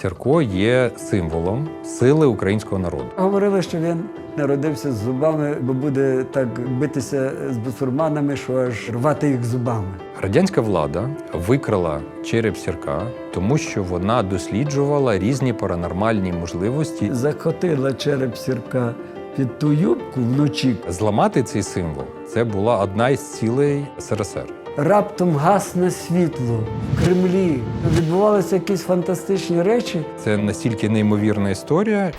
Сірко є символом сили українського народу. Говорили, що він народився з зубами, бо буде так битися з бусурманами, що аж рвати їх зубами. Радянська влада викрала череп сірка, тому що вона досліджувала різні паранормальні можливості. Закотила череп сірка під ту юбку вночі. Зламати цей символ це була одна із цілей СРСР. Раптом гасне світло в Кремлі. Відбувалися якісь фантастичні речі. Це настільки неймовірна історія.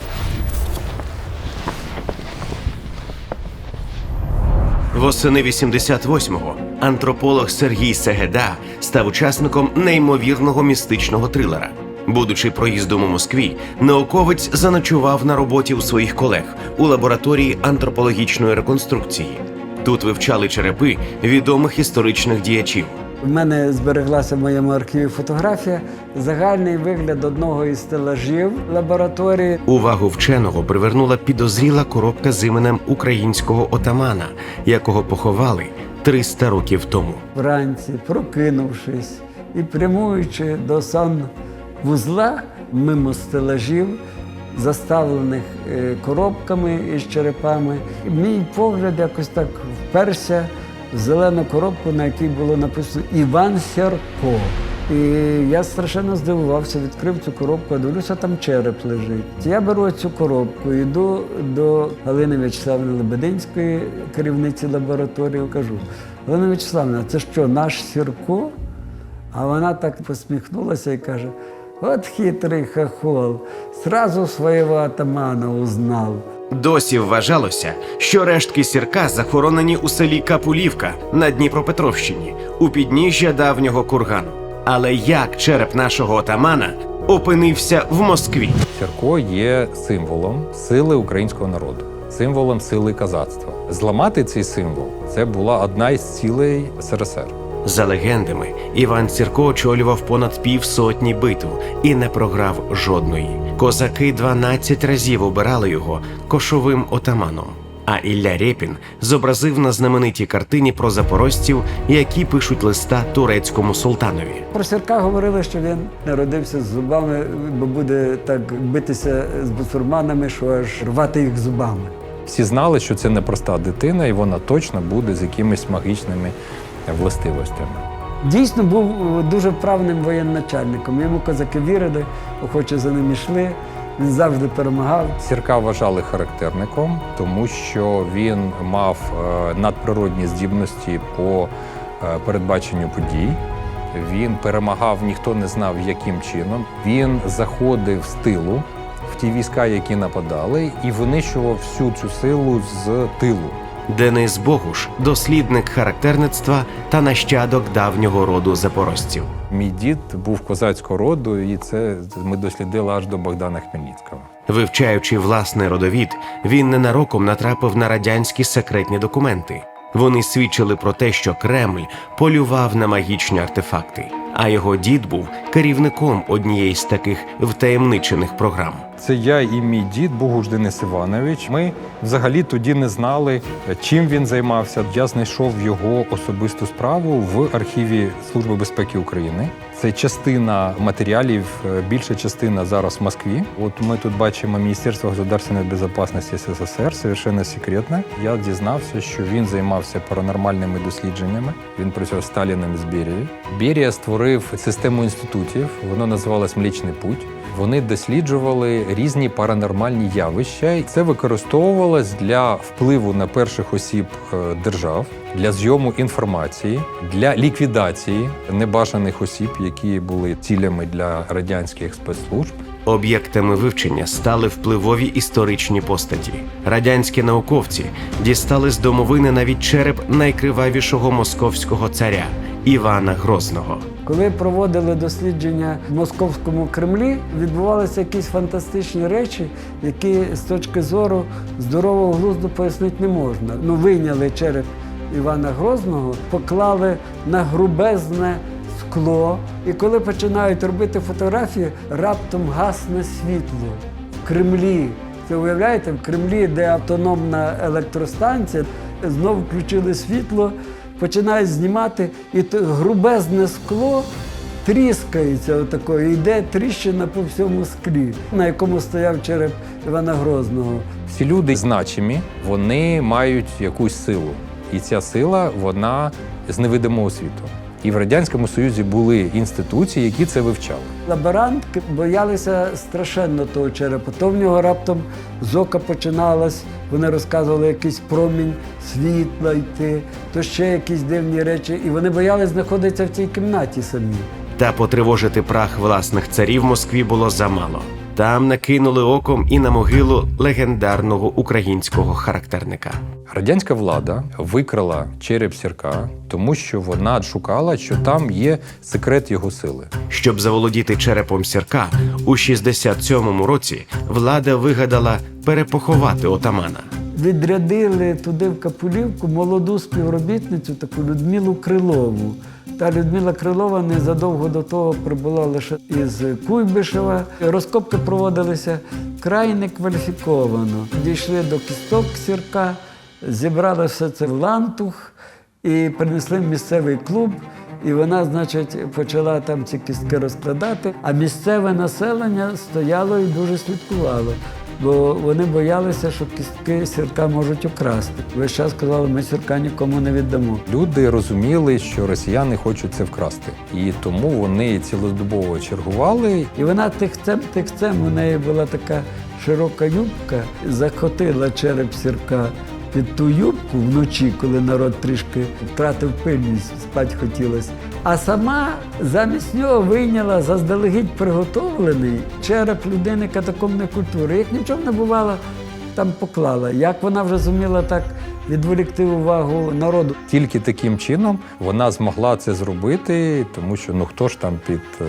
Восени 88-го антрополог Сергій Сегеда став учасником неймовірного містичного трилера. Будучи проїздом у Москві, науковець заночував на роботі у своїх колег у лабораторії антропологічної реконструкції. Тут вивчали черепи відомих історичних діячів. У мене збереглася в моєму архіві фотографія. Загальний вигляд одного із стелажів лабораторії. Увагу вченого привернула підозріла коробка з іменем українського отамана, якого поховали 300 років тому. Вранці, прокинувшись і прямуючи до санвузла мимо стелажів, заставлених е, коробками із черепами, мій погляд якось так вперся в зелену коробку, на якій було написано Іван Сярко. І я страшенно здивувався, відкрив цю коробку, а дивлюся, там череп лежить. Я беру цю коробку, йду до Галини В'ячеславни Лебединської, керівниці лабораторії, кажу: Галина В'ячеславна, це що, наш Сірко? А вона так посміхнулася і каже: от хитрий хохол, сразу свого атамана узнав. Досі вважалося, що рештки сірка захоронені у селі Капулівка на Дніпропетровщині у підніжжя давнього кургану. Але як череп нашого отамана опинився в Москві? Сірко є символом сили українського народу, символом сили казацтва. Зламати цей символ це була одна із цілей СРСР. За легендами, Іван Сірко очолював понад півсотні битв і не програв жодної. Козаки 12 разів обирали його кошовим отаманом. А Ілля Рєпін зобразив на знаменитій картині про запорожців, які пишуть листа турецькому султанові. Про Сірка говорили, що він народився з зубами, бо буде так битися з бусурманами, що аж рвати їх зубами. Всі знали, що це непроста дитина, і вона точно буде з якимись магічними властивостями. Дійсно був е, дуже вправним воєначальником. Йому козаки вірили, охоче за ним йшли. Він завжди перемагав. Сірка вважали характерником, тому що він мав е, надприродні здібності по е, передбаченню подій. Він перемагав, ніхто не знав, яким чином. Він заходив з тилу в ті війська, які нападали, і винищував всю цю силу з тилу. Денис Богуш, дослідник характерництва та нащадок давнього роду запорожців. Мій дід був козацького роду, і це ми дослідили аж до Богдана Хмельницького. Вивчаючи власний родовід, він ненароком натрапив на радянські секретні документи. Вони свідчили про те, що Кремль полював на магічні артефакти, а його дід був керівником однієї з таких втаємничених програм. Це я і мій дід Богуш Денис Іванович. Ми взагалі тоді не знали, чим він займався. Я знайшов його особисту справу в архіві Служби безпеки України. Це частина матеріалів, е, більша частина зараз в Москві. От ми тут бачимо Міністерство государственної безпеки СССР, совершенно секретне. Я дізнався, що він займався паранормальними дослідженнями. Він працював з Сталіним з Берією. Берія створив систему інститутів. Воно називалось Млічний Путь. Вони досліджували різні паранормальні явища, і це використовувалось для впливу на перших осіб е, держав, для зйому інформації, для ліквідації небажаних осіб, які були цілями для радянських спецслужб. Об'єктами вивчення стали впливові історичні постаті. Радянські науковці дістали з домовини навіть череп найкривавішого московського царя Івана Грозного. Коли проводили дослідження в московському Кремлі, відбувалися якісь фантастичні речі, які з точки зору здорового глузду пояснити не можна. Ну, вийняли череп Івана Грозного, поклали на грубезне скло, і коли починають робити фотографії, раптом гасне світло в Кремлі. Це уявляєте, в Кремлі, де автономна електростанція, знову включили світло, починають знімати, і грубезне скло тріскається отако, і йде тріщина по всьому склі, на якому стояв череп Івана Грозного. Всі люди значимі, вони мають якусь силу. І ця сила вона з невидимого світу. І в Радянському Союзі були інституції, які це вивчали. Лаборантки боялися страшенно того черепа. То в нього раптом з ока починалась, вони розказували якийсь промінь світла йти, то ще якісь дивні речі. І вони боялись знаходитися в цій кімнаті самі. Та потривожити прах власних царів Москві було замало. Там накинули оком і на могилу легендарного українського характерника. Радянська влада викрала череп сірка, тому що вона шукала, що там є секрет його сили. Щоб заволодіти черепом сірка, у 67-му році влада вигадала перепоховати отамана. Відрядили туди в Капулівку молоду співробітницю, таку Людмилу Крилову. Та Людмила Крилова незадовго до того прибула лише із Куйбишева. Розкопки проводилися край некваліфіковано. Дійшли до кісток сірка, зібрали все це в лантух і принесли в місцевий клуб. І вона, значить, почала там ці кістки розкладати. А місцеве населення стояло і дуже слідкувало. Бо вони боялися, що кістки сірка можуть украсти. Весь час казали, ми сірка нікому не віддамо. Люди розуміли, що росіяни хочуть це вкрасти, і тому вони цілодобово чергували. І вона тихцем, тихцем, у неї була така широка юбка, захотила череп сірка під ту юбку вночі, коли народ трішки втратив пильність, спать хотілося. А сама замість нього вийняла заздалегідь приготовлений череп людини катакомної культури. Як нічого не бувало, там поклала. Як вона вже зуміла так відволікти увагу народу. Тільки таким чином вона змогла це зробити, тому що ну хто ж там під е,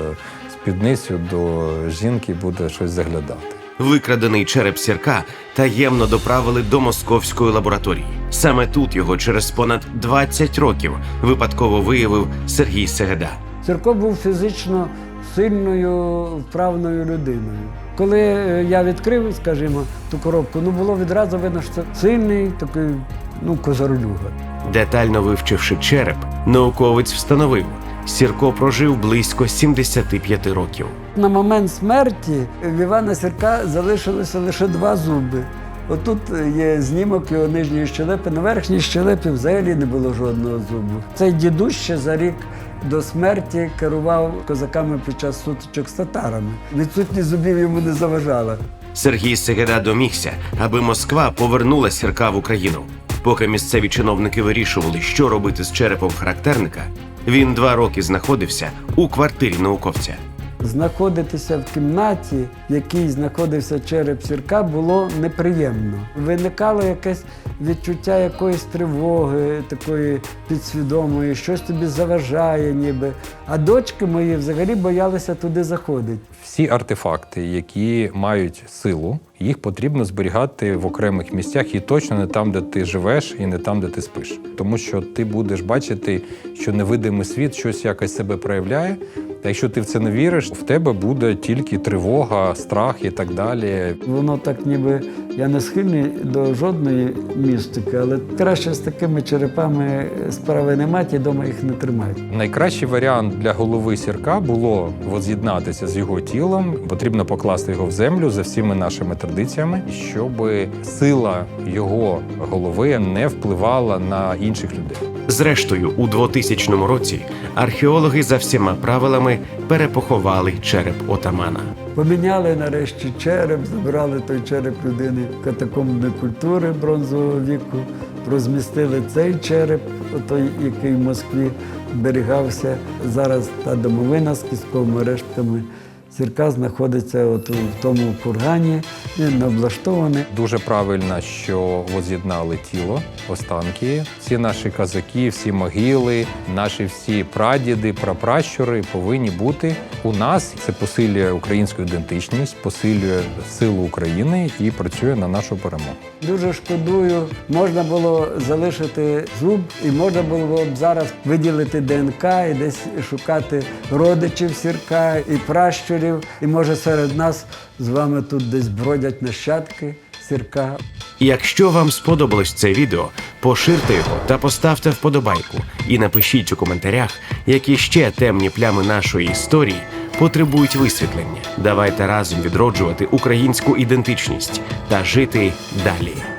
спідницю до жінки буде щось заглядати. Викрадений череп сірка таємно доправили до московської лабораторії. Саме тут його через понад 20 років випадково виявив Сергій Сегеда. Сірко був фізично сильною, вправною людиною. Коли е, я відкрив, скажімо, ту коробку, ну було відразу видно, що це сильний такий, ну, козарлюга. Детально вивчивши череп, науковець встановив, Сірко прожив близько 75 років. На момент смерті в Івана Сірка залишилося лише два зуби. Отут є знімок його нижньої щелепи. На верхній щелепі взагалі не було жодного зубу. Цей дідусь ще за рік до смерті керував козаками під час сутичок з татарами. Відсутність зубів йому не заважала. Сергій Сегеда домігся, аби Москва повернула сірка в Україну. Поки місцеві чиновники вирішували, що робити з черепом характерника, він два роки знаходився у квартирі науковця. Знаходитися в кімнаті, в якій знаходився череп сірка, було неприємно. Виникало якесь відчуття якоїсь тривоги, такої підсвідомої, щось тобі заважає, ніби. А дочки мої взагалі боялися туди заходити. Всі артефакти, які мають силу, їх потрібно зберігати в окремих місцях і точно не там, де ти живеш, і не там, де ти спиш. Тому що ти будеш бачити, що невидимий світ щось якось себе проявляє. Та якщо ти в це не віриш, в тебе буде тільки тривога, страх і так далі. Воно так ніби я не схильний до жодної містики, але краще з такими черепами справи не мати, і вдома їх не тримають. Найкращий варіант для голови сірка було воз'єднатися з його тілом. Потрібно покласти його в землю за всіми нашими традиціями, щоб сила його голови не впливала на інших людей. Зрештою, у 2000 році археологи за всіма правилами перепоховали череп отамана. Поміняли нарешті череп, забрали той череп людини катакомбної культури бронзового віку, розмістили цей череп, той, який в Москві зберігався. Зараз та домовина з кістковими рештками сірка знаходиться от у тому кургані. Він облаштований. Дуже правильно, що воз'єднали тіло, останки. Всі наші казаки, всі могили, наші всі прадіди, прапращури повинні бути у нас. Це посилює українську ідентичність, посилює силу України і працює на нашу перемогу. Дуже шкодую, можна було залишити зуб, і можна було б зараз виділити ДНК і десь шукати родичів сірка і пращурів. І може серед нас з вами тут десь бродять нащадки сірка. Якщо вам сподобалось це відео, поширте його та поставте вподобайку і напишіть у коментарях, які ще темні плями нашої історії потребують висвітлення. Давайте разом відроджувати українську ідентичність та жити далі.